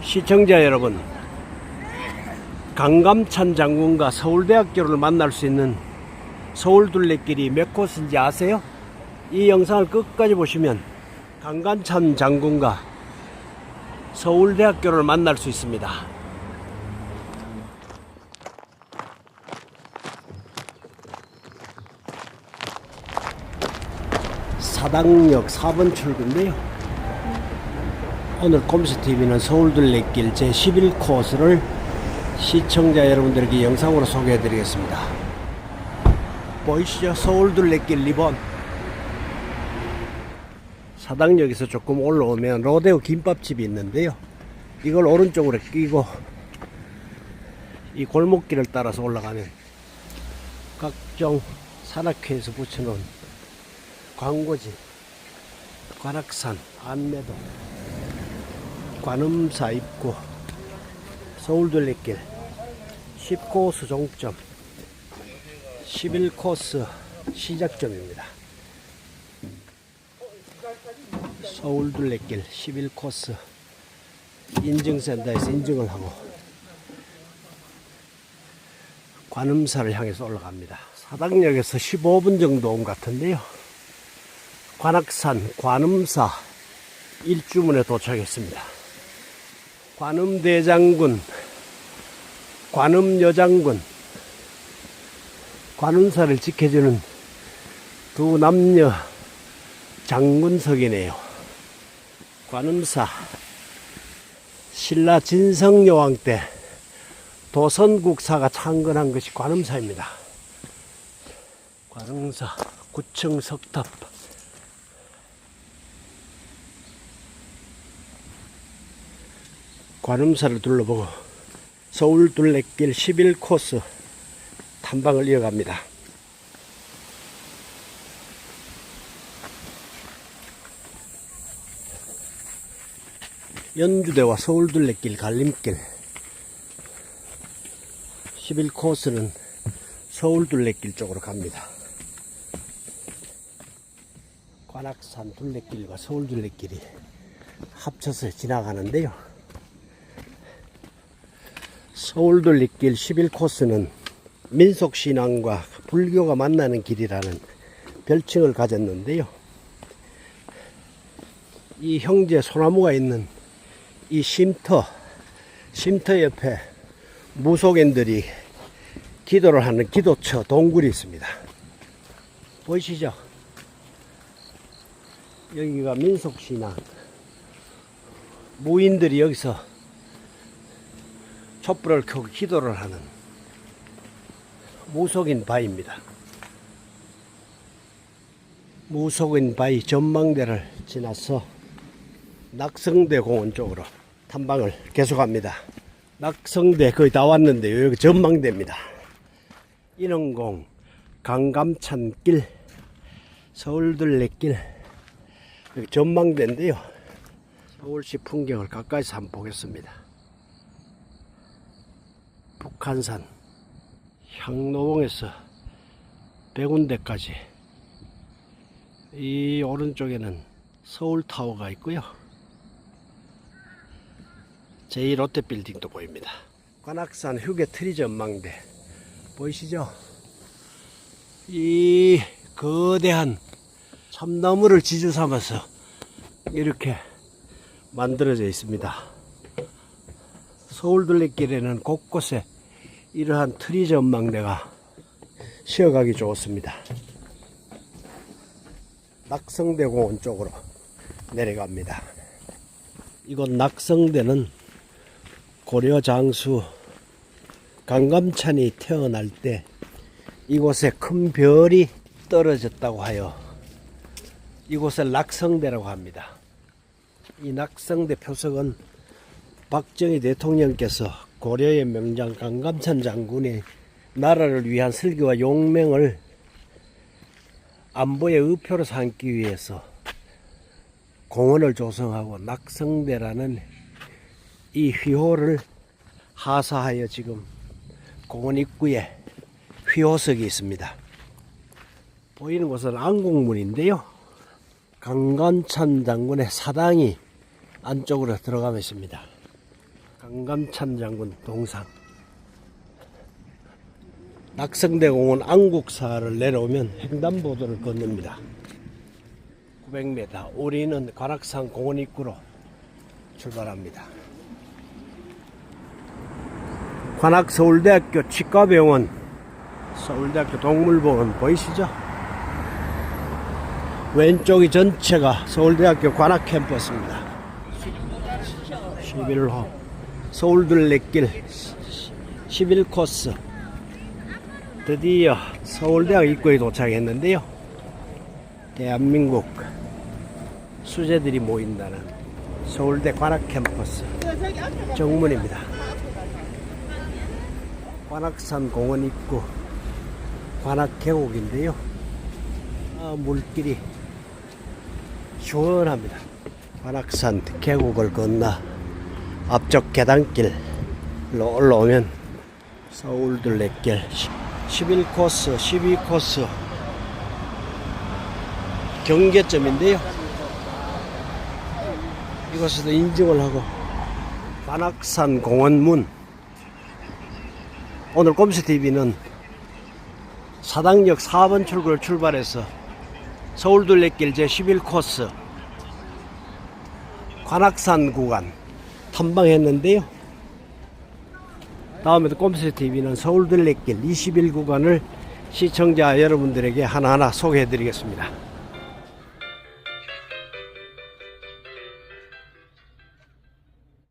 시청자 여러분, 강감찬 장군과 서울대학교를 만날 수 있는 서울 둘레길이 몇 곳인지 아세요? 이 영상을 끝까지 보시면 강감찬 장군과 서울대학교를 만날 수 있습니다. 사당역 4번 출구인데요. 오늘 꼼수TV는 서울둘레길 제11 코스를 시청자 여러분들에게 영상으로 소개해 드리겠습니다. 보이시죠? 서울둘레길 리본. 사당역에서 조금 올라오면 로데오 김밥집이 있는데요. 이걸 오른쪽으로 끼고 이 골목길을 따라서 올라가면 각종 산악회에서 붙여놓은 광고지, 관악산, 안내도, 관음사 입구, 서울둘레길, 10코스 종점, 11코스 시작점입니다. 서울둘레길 11코스 인증센터에서 인증을 하고 관음사를 향해서 올라갑니다. 사당역에서 15분 정도 온것 같은데요. 관악산 관음사 일주문에 도착했습니다. 관음대장군, 관음여장군, 관음사를 지켜주는 두 남녀 장군석이네요. 관음사 신라 진성여왕 때 도선국사가 창건한 것이 관음사입니다. 관음사 9층 석탑 관음사를 둘러보고 서울 둘레길 11코스 탐방을 이어갑니다. 연주대와 서울 둘레길 갈림길 11코스는 서울 둘레길 쪽으로 갑니다. 관악산 둘레길과 서울 둘레길이 합쳐서 지나가는데요. 서울둘레길 11코스는 민속신앙과 불교가 만나는 길이라는 별칭을 가졌는데요. 이 형제 소나무가 있는 이 쉼터, 쉼터 옆에 무속인들이 기도를 하는 기도처 동굴이 있습니다. 보이시죠? 여기가 민속신앙. 무인들이 여기서 촛불을 켜고 기도를 하는 무속인 바위입니다. 무속인 바위 전망대를 지나서 낙성대 공원 쪽으로 탐방을 계속합니다. 낙성대 거의 다 왔는데요. 여기 전망대입니다. 인원공, 강감찬길, 서울둘레길, 여기 전망대인데요. 서울시 풍경을 가까이서 한번 보겠습니다. 북한산 향노봉에서 백운대까지 이 오른쪽에는 서울타워가 있고요. 제2롯데빌딩도 보입니다. 관악산 휴게 트리 전망대 보이시죠? 이 거대한 참나무를 지주 삼아서 이렇게 만들어져 있습니다. 서울 둘레길에는 곳곳에 이러한 트리 전망대가 쉬어가기 좋습니다. 낙성대 공원 쪽으로 내려갑니다. 이곳 낙성대는 고려 장수 강감찬이 태어날 때 이곳에 큰 별이 떨어졌다고 하여 이곳을 낙성대라고 합니다. 이 낙성대 표석은 박정희 대통령께서 고려의 명장 강감찬 장군의 나라를 위한 설교와 용맹을 안보의 의표로 삼기 위해서 공원을 조성하고 낙성대라는 이 휘호를 하사하여 지금 공원 입구에 휘호석이 있습니다. 보이는 곳은 안국문인데요. 강간찬 장군의 사당이 안쪽으로 들어가고 있습니다. 강감찬 장군 동산 낙성대공원 안국사를 내려오면 횡단보도를 건넙니다. 900m 우리는 관악산 공원 입구로 출발합니다. 관악서울대학교 치과병원 서울대학교 동물병원 보이시죠? 왼쪽이 전체가 서울대학교 관악 캠퍼스입니다. 11호 서울둘레길 11코스 드디어 서울대학 입구에 도착했는데요. 대한민국 수재들이 모인다는 서울대 관악 캠퍼스 정문입니다. 관악산 공원 입구 관악 계곡인데요. 아, 물길이 시원합니다. 관악산 계곡을 건너 앞쪽 계단길로 올라오면 서울둘레길 11코스, 12코스 경계점인데요. 이곳에도 인증을 하고 관악산 공원문 오늘 꼼수TV는 사당역 4번 출구를 출발해서 서울둘레길 제11코스 관악산 구간 탐방했는데요. 다음에도 꼼수TV는 서울둘레길 21구간을 시청자 여러분들에게 하나하나 소개해 드리겠습니다.